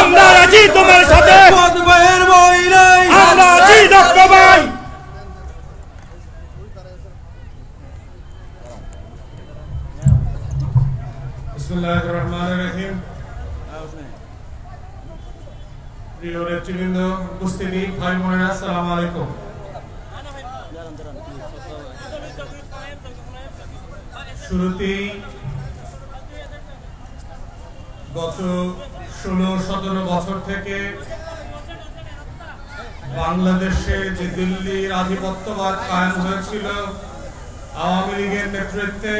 আমরা আছি তোমার সাথে। আমরা আছি দক্ষ ভাই। বিসমুল্লাহির রহমানির রহিম। প্রিয় নেতৃবৃন্দ, উপস্থিতি, ভাই বোনেরা, আসসালামু আলাইকুম। শুরুতেই গত ষোলো, সতেরো বছর থেকে বাংলাদেশে যে দিল্লির আধিপত্যবাদ কায়েম হয়েছিল, আওয়ামী লীগের নেতৃত্বে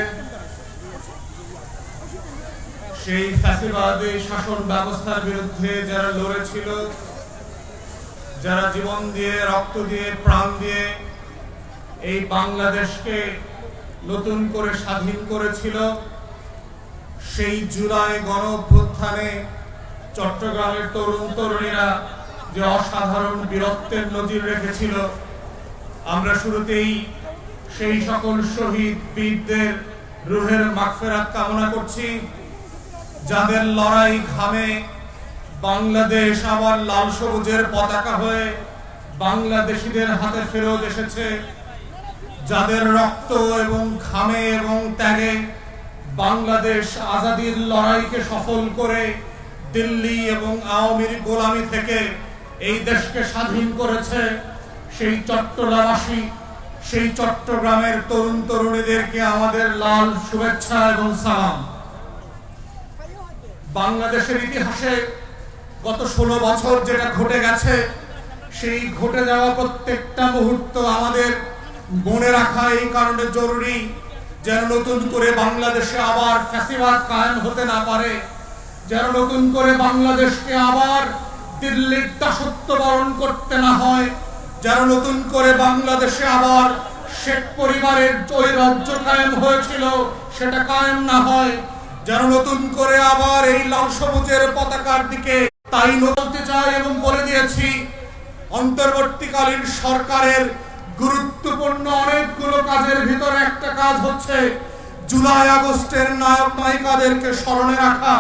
সেই ফ্যাসিবাদী শাসন ব্যবস্থার বিরুদ্ধে যারা লড়েছিল, যারা জীবন দিয়ে, রক্ত দিয়ে, প্রাণ দিয়ে এই বাংলাদেশকে নতুন করে স্বাধীন করেছিল, সেই জুলাই গণ চট্টগ্রামের তরুণ তরুণীরা যে অসাধারণ বীরত্বের নজির রেখেছিল, আমরা শুরুতেই সেই সকল শহীদ বীরদের রুহের মাগফেরাত কামনা করছি। যাদের লড়াই ঘামে, বাংলাদেশ আবার লাল সবুজের পতাকা হয়ে বাংলাদেশিদের হাতে ফেরত এসেছে। যাদের রক্ত এবং ঘামে এবং ত্যাগে বাংলাদেশ আজাদির লড়াইকে সফল করে দিল্লি এবং আওয়ামীর গোলামি থেকে এই দেশকে স্বাধীন করেছে, সেই চট্টলাবাসী সেই চট্টগ্রামের তরুণ তরুণীদেরকে আমাদের লাল শুভেচ্ছা এবং সালাম। বাংলাদেশের ইতিহাসে গত ষোলো বছর যেটা ঘটে গেছে, সেই ঘটে যাওয়া প্রত্যেকটা মুহূর্ত আমাদের মনে রাখা এই কারণে জরুরি যেন নতুন করে বাংলাদেশে আবার ফ্যাসিবাদ কায়েম হতে না পারে, যেন নতুন করে বাংলাদেশকে আবার দিল্লির দাসত্ব বরণ করতে না হয়, যেন নতুন করে বাংলাদেশে আবার শেখ পরিবারের ওই রাজ্য কায়েম হয়েছিল, সেটা কায়েম না হয়। যেন নতুন করে আবার এই লাল সবুজের পতাকার দিকে তাই বলতে চাই এবং বলে দিয়েছি, অন্তর্বর্তীকালীন সরকারের গুরুত্বপূর্ণ অনেকগুলো কাজের ভিতরে একটা কাজ হচ্ছে জুলাই আগস্টের নায়ক নায়িকাদেরকে স্মরণে রাখা,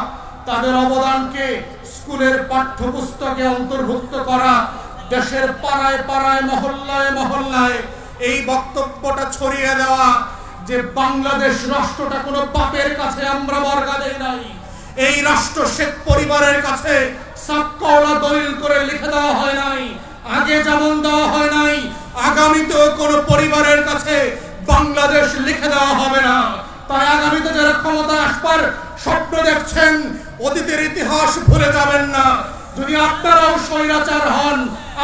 তাদের অবদানকে স্কুলের পাঠ্যপুস্তকে অন্তর্ভুক্ত করা, দেশের পাড়ায় পাড়ায়, মহল্লায় মহল্লায় এই বক্তব্যটা ছড়িয়ে দেওয়া যে বাংলাদেশ রাষ্ট্রটা কোনো পাপের কাছে আমরা বর্গা দেই নাই। এই রাষ্ট্র শেখ পরিবারের কাছে সাতকওয়ালা দলিল করে লিখে দেওয়া হয় নাই। আগে যেমন দেওয়া হয় নাই, আগামীতেও কোনো পরিবারের কাছে বাংলাদেশ লিখে দেওয়া হবে না। তাই আগামীতে যারা ক্ষমতা আসবার স্বপ্ন দেখছেন, অতীতের ইতিহাস ভুলে যাবেন না। যদি আপনারাও স্বৈরাচার হন,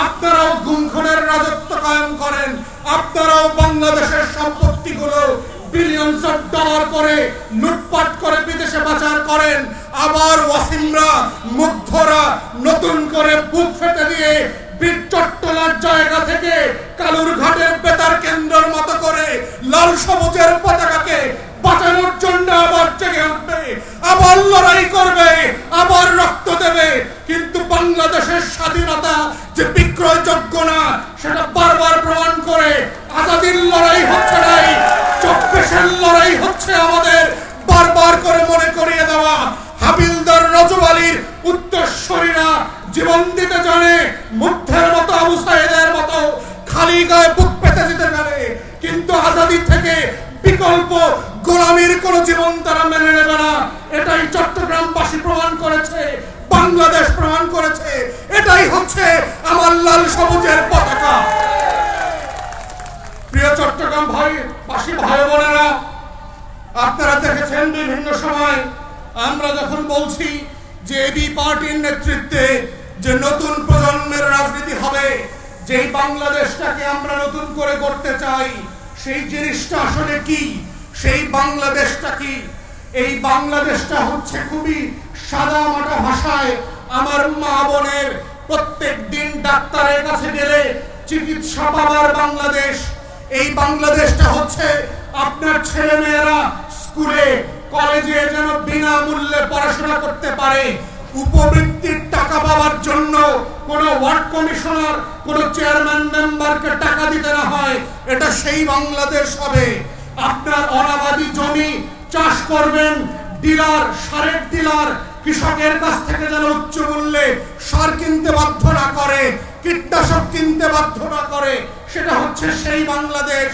আপনারাও গুমখনের রাজত্ব কায়েম করেন আপনারাও বাংলাদেশের সম্পত্তিগুলো বিলিয়নস অফ ডলার করে লুটপাট করে বিদেশে পাচার করেন। আবার ওয়াসিমরা, মুগ্ধরা নতুন করে বুক ফেটে দিয়ে জায়গা থেকে কালুর ঘাটের বেতার কেন্দ্রের মতো করে লাল সবুজের পতাকাকে বাঁচানোর জন্য আবার জেগে উঠবে, আবার লড়াই করবে, আবার রক্ত দেবে। কিন্তু বাংলাদেশের স্বাধীনতা যে বিক্রয়যোগ্য না, সেটা বারবার প্রমাণ করে আজাদির লড়াই হচ্ছে নাই চব্বিশের হচ্ছে আমাদের বারবার করে মনে করিয়ে দেওয়া হাবিলদার রজব আলীর উত্তরস্বরীরা জীবন দিতে জানে, মুগ্ধের মতো আবু সাহেদের মতো খালি গায়ে বুক পেতে দিতে জানে। কিন্তু আজাদি থেকে বিকল্প গোলামীর কোন জীবন তারা মেনে নেবে না। এটাই চট্টগ্রামবাসী প্রমাণ করেছে, বাংলাদেশ প্রমাণ করেছে। এটাই হচ্ছে আমার লাল সবুজের পতাকা। প্রিয় চট্টগ্রাম ভাই, বাসী ভাই বোনেরা আপনারা দেখেছেন বিভিন্ন সময় আমরা যখন বলছি যে এবি পার্টির নেতৃত্বে যে নতুন প্রজন্মের রাজনীতি হবে, যেই বাংলাদেশটাকে আমরা নতুন করে করতে চাই, সেই জিনিসটা আসলে কি? সেই বাংলাদেশটা কি? এই বাংলাদেশটা হচ্ছে খুবই সাদা মাটা ভাষায় আমার মা বোনের প্রত্যেক দিন ডাক্তারের কাছে গেলে চিকিৎসা পাওয়ার বাংলাদেশ। এই বাংলাদেশটা হচ্ছে আপনার ছেলে মেয়েরা স্কুলে, কলেজে যেন বিনামূল্যে পড়াশোনা করতে পারে। উপবৃত্তির টাকা পাওয়ার জন্য কোন ওয়ার্ড কমিশনার, কোন চেয়ারম্যান মেম্বারকে টাকা দিতে না হয়। এটা সেই বাংলাদেশ হবে। আপনার অনাবাদি জমি চাষ করবেন, ডিলার, সারের ডিলার, কৃষকের কাছ থেকে যেন উচ্চ মূল্যে সার কিনতে বাধ্য না করে, কীটনাশক কিনতে বাধ্য না করে। সেটা হচ্ছে সেই বাংলাদেশ।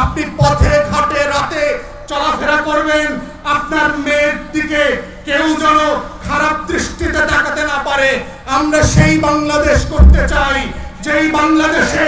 আপনি পথে, ঘাটে, রাতে চলাফেরা করবেন, আপনার মেয়ের দিকে কেউ যেন খারাপ দৃষ্টিতে তাকাতে না পারে। আমরা সেই বাংলাদেশ করতে চাই, যেই বাংলাদেশে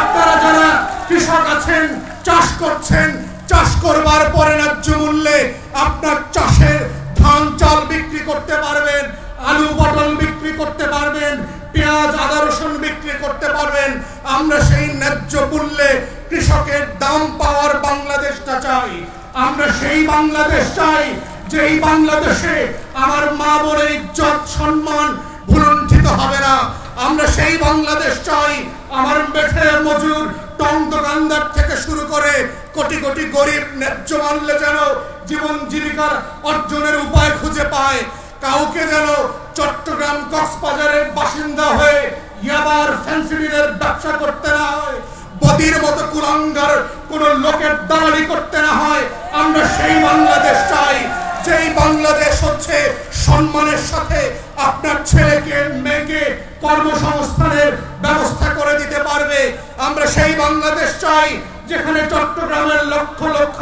আপনারা যারা কৃষক আছেন, চাষ করছেন, চাষ করবার পরে ন্যায্য মূল্যে আপনার চাষের ধান, চাল বিক্রি করতে পারবেন, আলু, পটল বিক্রি করতে পারবেন, পেঁয়াজ, আদা, রসুন বিক্রি করতে পারবেন। আমরা সেই ন্যায্য মূল্যে কৃষকের দাম পাওয়ার বাংলাদেশটা চাই। আমরা সেই বাংলাদেশ চাই, যেই বাংলাদেশে আমার মা বোনের ইজ্জত, সম্মান ভুলুণ্ঠিত হবে না। আমরা সেই বাংলাদেশ চাই, আমার বেঠে মজুর টং দোকানদার থেকে শুরু করে কোটি কোটি গরিব ন্যায্য মানলে যেন জীবন জীবিকার অর্জনের উপায় খুঁজে পায়। কাউকে যেন চট্টগ্রাম কক্সবাজারের বাসিন্দা হয়ে ইয়াবার ফ্যান্সিডিলের ব্যবসা করতে না হয়, বদির মতো কুলাঙ্গার কোনো লোকের দালালি করতে না হয় আমরা সেই বাংলাদেশ চাই, যেই বাংলাদেশ হচ্ছে সম্মানের সাথে আপনার ছেলেকে, মেয়েকে কর্মসংস্থানের ব্যবস্থা করে দিতে পারবে। আমরা সেই বাংলাদেশ চাই, যেখানে চট্টগ্রামের লক্ষ লক্ষ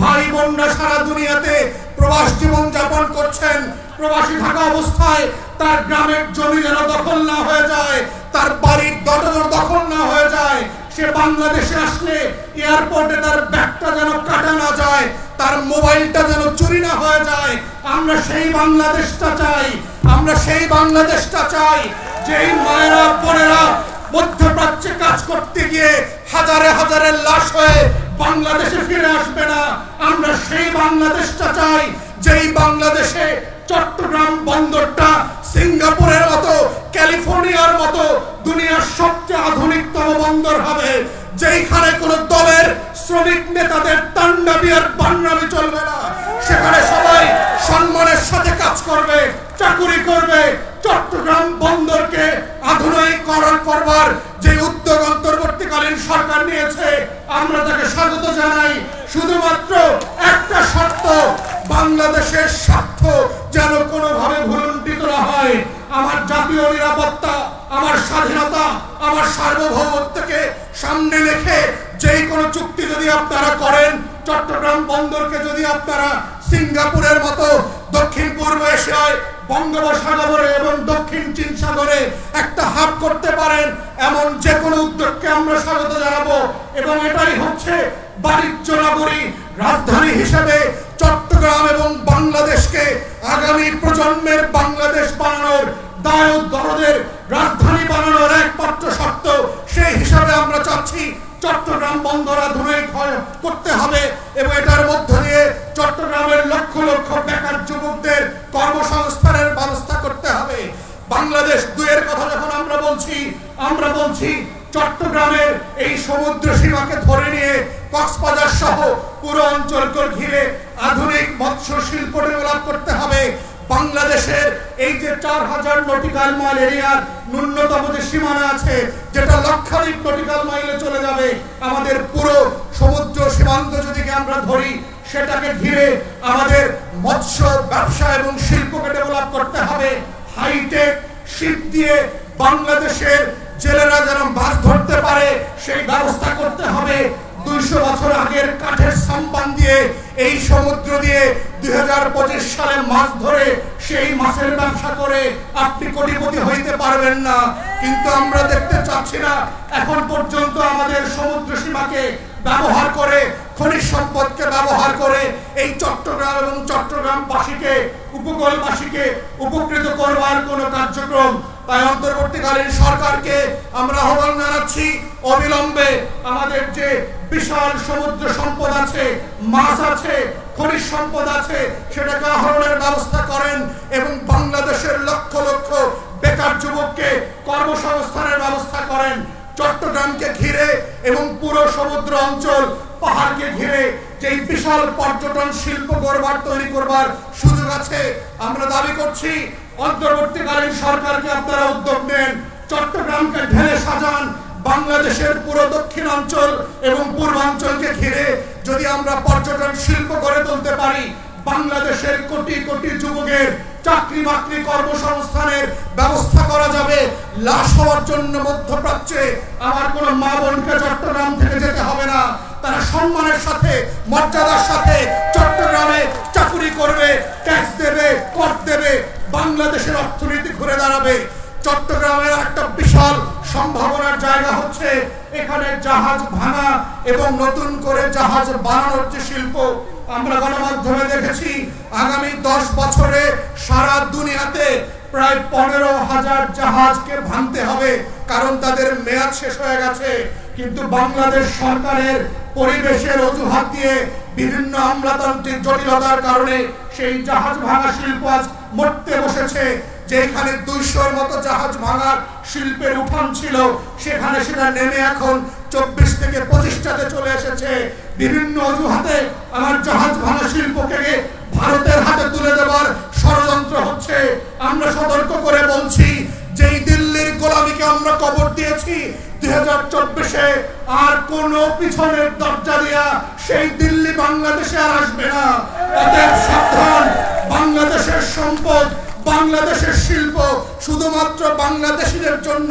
ভাই বোনরা সারা দুনিয়াতে প্রবাস জীবন যাপন করছেন। প্রবাসী থাকা অবস্থায় তার গ্রামের জমি যেন দখল না হয়ে যায়, তার বাড়ির দরজা দখল না হয়ে যায়। সে বাংলাদেশে আসলে এয়ারপোর্টে তার ব্যাগটা যেন কাটা না যায়। তার মোবাইলটা যেন চুরি না হয়ে যায়। আমরা সেই বাংলাদেশটা চাই। আমরা সেই বাংলাদেশটা চাই, যেই মায়েরা, বোনেরা মধ্যপ্রাচ্যে কাজ করতে গিয়ে হাজারে হাজারে লাশ হয়ে বাংলাদেশে ফিরে আসবে না। আমরা সেই বাংলাদেশটা চাই, যেই বাংলাদেশে চট্টগ্রাম বন্দরটা সিঙ্গাপুরের মতো, ক্যালিফোর্নিয়ার মতো দুনিয়ার সবচেয়ে আধুনিকতম বন্দর হবে, যেইখানে কোনো দলের শ্রমিক নেতাদের তাণ্ডাবি আর বান্নাবি চলবে না। সেখানে সবাই সম্মানের সাথে কাজ করবে, চাকুরি করবে। চট্টগ্রাম বন্দরকে আধুনিকরণ করবার যে উদ্যোগ অন্তর্বর্তীকালীন সরকার নিয়েছে, আমরা তাকে স্বাগত জানাই। শুধুমাত্র একটা শর্ত, বাংলাদেশের স্বার্থ যেন কোনোভাবে ভুলুণ্ঠিত না হয়। আমার জাতীয় নিরাপত্তা, আমার স্বাধীনতা, আমার সার্বভৌমত্বকে সামনে রেখে যেই কোনো চুক্তি যদি আপনারা করেন, চট্টগ্রাম বন্দরকে যদি আপনারা সিঙ্গাপুরের মতো দক্ষিণ পূর্ব এশিয়ায় বঙ্গোপসাগরে এবং দক্ষিণ চীন সাগরে একটা হাব করতে পারেন, এমন যে কোনো উদ্যোগকে আমরা স্বাগত জানাব। এবং এটাই হচ্ছে বাণিজ্য নগরী রাজধানী হিসেবে চট্টগ্রাম এবং বাংলাদেশকে আগামী প্রজন্মের বাংলাদেশ বানানোর দায় দরদের রাজধানী বানানোর একমাত্র শর্ত সেই হিসাবে আমরা চাচ্ছি চট্টগ্রাম বন্দর আধুনিক করতে হবে। এবং এটার মধ্য দিয়ে চট্টগ্রামের লক্ষ লক্ষ বেকার যুবকদের কর্মসংস্থানের ব্যবস্থা করতে হবে। বাংলাদেশ দুয়ের কথা যখন আমরা বলছি আমরা বলছি চট্টগ্রামের এই সমুদ্র সীমাকে ধরে নিয়ে কক্সবাজার সহ পুরো অঞ্চলকে ঘিরে আধুনিক মৎস্য শিল্প ডেভেলপ করতে হবে। বাংলাদেশের এই যে চার হাজার নটিক্যাল মাইল এরিয়ার ন্যূনতম যে সীমানা আছে, যেটা লক্ষাধিক নটিক্যাল মাইলে চলে যাবে, আমাদের পুরো সমুদ্র সীমান্ত যদি আমরা ধরি, সেটাকে ঘিরে আমাদের মৎস্য, ব্যবসা এবং শিল্পকে ডেভেলপ করতে হবে। হাইটেক শিপ দিয়ে বাংলাদেশের জেলেরা যেন মাছ ধরতে পারে, সেই ব্যবস্থা করতে হবে। দুইশো বছর আগের কাঠের সাম্পান দিয়ে এই সমুদ্র দিয়ে দুই সালে মাছ ধরে সেই মাছের ব্যবসা করে আপনি কোটিপতি হইতে পারবেন না। কিন্তু আমরা দেখতে চাচ্ছি না, এখন পর্যন্ত আমাদের সমুদ্র সীমাকে ব্যবহার করে, খনিজ সম্পদকে ব্যবহার করে এই চট্টগ্রাম এবং চট্টগ্রামবাসীকে, উপকূলবাসীকে উপকৃত করবার কোনো কার্যক্রম তাই অন্তর্বর্তীকালীন সরকারকে আমরা আহ্বান জানাচ্ছি। অবিলম্বে আমাদের যে বিশাল সমুদ্র সম্পদ আছে, মাছ আছে, খনিজ সম্পদ আছে, সেটাকে আহরণের ব্যবস্থা করেন এবং বাংলাদেশের লক্ষ লক্ষ বেকার যুবককে কর্মসংস্থানের ব্যবস্থা করেন। চট্টগ্রামকে ঘিরে এবং পুরো সমুদ্র অঞ্চল পাহাড়কে ঘিরে যে বিশাল পর্যটন শিল্প গড়বার, তৈরি করবার সুযোগ আছে, আমরা দাবি করছি অন্তর্বর্তীকালীন সরকারকে আপনারা উদ্যোগ নেন, চট্টগ্রামকে ঢেলে সাজান বাংলাদেশের পুরো দক্ষিণাঞ্চল এবং পূর্বাঞ্চলকে ঘিরে যদি আমরা পর্যটন শিল্প গড়ে তুলতে পারি, বাংলাদেশের কোটি কোটি যুবকের চাকরি বাকরি কর্মসংস্থানের ব্যবস্থা করা যাবে, লাশ হওয়ার জন্য মধ্যপ্রাচ্যে আমার কোন মা বোনকে চট্টগ্রাম থেকে যেতে হবে না। তারা সম্মানের সাথে, মর্যাদার সাথে চট্টগ্রামে চাকুরি করবে ট্যাক্স দেবে, কর দেবে, বাংলাদেশের অর্থনীতি ঘুরে দাঁড়াবে। চট্টগ্রামের একটা বিশাল সম্ভাবনার জায়গা হচ্ছে এখানে জাহাজ ভাঙা এবং নতুন করে জাহাজ বানানোর যে শিল্প আমরা গণমাধ্যমে দেখেছি, আগামী দশ বছরে সারা দুনিয়াতে প্রায় পনেরো হাজার জাহাজকে ভাঙতে হবে, কারণ তাদের মেয়াদ শেষ হয়ে গেছে। কিন্তু বাংলাদেশ সরকারের পরিবেশের অজুহাত দিয়ে বিভিন্ন আমলাতান্ত্রিক জটিলতার কারণে সেই জাহাজ ভাঙা শিল্প আজ মরতে বসেছে। যেখানে দুইশোর মতো জাহাজ ভাঙার শিল্পের উঠান ছিল, সেখানে সেটা নেমে এখন চব্বিশ থেকে পঁচিশটাতে চলে এসেছে। বিভিন্ন অজুহাতে আমার জাহাজ ভাঙা শিল্পকে ভারতের হাতে তুলে দেওয়ার ষড়যন্ত্র হচ্ছে। আমরা সতর্ক করে বলছি, যেই দিল্লির গোলামীকে আমরা কবর দিয়েছি দুই হাজার চব্বিশে আর কোন পিছনের দরজা দিয়া সেই দিল্লি বাংলাদেশে আর আসবে না অতএব সাবধান বাংলাদেশের সম্পদ বাংলাদেশের শিল্প শুধুমাত্র বাংলাদেশিদের জন্য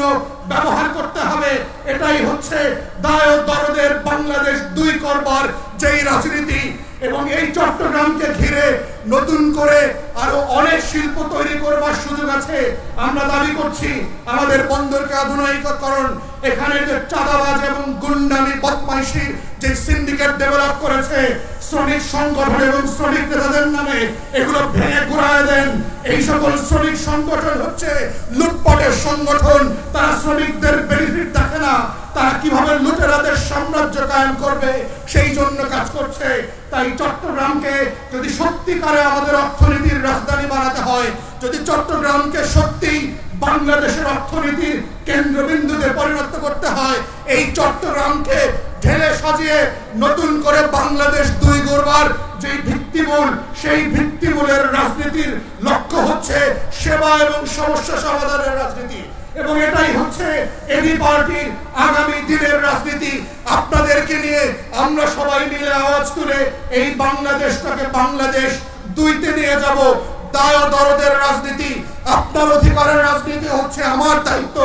ব্যবহার করতে হবে। এটাই হচ্ছে দায় দরদের বাংলাদেশ দুই করবার যেই রাজনীতি এবং এই চট্টগ্রামকে ঘিরে নতুন করে আরও অনেক শিল্প তৈরি করবার সুযোগ আছে। আমরা দাবি করছি আমাদের বন্দরকে আধুনিকরণ এখানে যে চাঁদাবাজ এবং গুন্ডামি বদমাইশির যে সিন্ডিকেট ডেভেলপ করেছে, শ্রমিক সংগঠন এবং শ্রমিক নেতাদের নামে এগুলো ভেঙে ঘুরায় দেন। এই সকল শ্রমিক সংগঠন হচ্ছে লুটপাটের সংগঠন, তারা শ্রমিকদের বেনিফিট দেখে না। তারা কীভাবে লুটেরাদের সাম্রাজ্য কায়েম করবে, সেই জন্য কাজ করছে। তাই চট্টগ্রামকে যদি সত্যিকারে আমাদের অর্থনীতির রাজধানী বানাতে হয়, যদি চট্টগ্রামকে সত্যি বাংলাদেশের অর্থনীতির কেন্দ্রবিন্দুতে পরিণত করতে হয়, এই চট্টগ্রামকে ঢেলে সাজিয়ে নতুন করে বাংলাদেশ দুই গড়বার যে ভিত্তিমূল, সেই ভিত্তিমূলের রাজনীতির লক্ষ্য হচ্ছে সেবা এবং সমস্যা সমাধানের রাজনীতি। এবং এটাই হচ্ছে এবি পার্টির আগামী দিনের রাজনীতি। আপনাদেরকে নিয়ে আমরা সবাই মিলে আওয়াজ তুলে এই বাংলাদেশটাকে বাংলাদেশ দুইতে নিয়ে যাব। দায় দরদের রাজনীতি, আপনার অধিকারের রাজনীতি হচ্ছে আমার দায়িত্ব।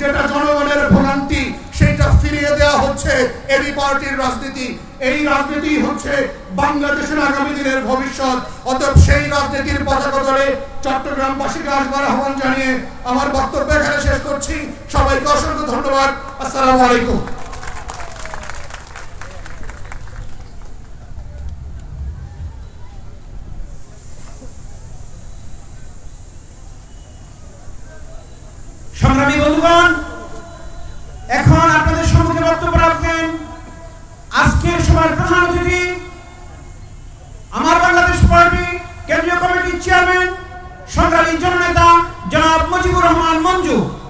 যেটা জনগণের ভোগান্তি, সেটা ফিরিয়ে দেওয়া হচ্ছে এবি পার্টির রাজনীতি। এই রাজনীতি হচ্ছে বাংলাদেশের আগামী দিনের ভবিষ্যৎ। অতএব সেই রাজনীতির পতাকা ধরে চট্টগ্রামবাসীকে আসবার আহ্বান জানিয়ে আমার বক্তব্য এখানে শেষ করছি। সবাইকে অসংখ্য ধন্যবাদ। আসসালামু আলাইকুম।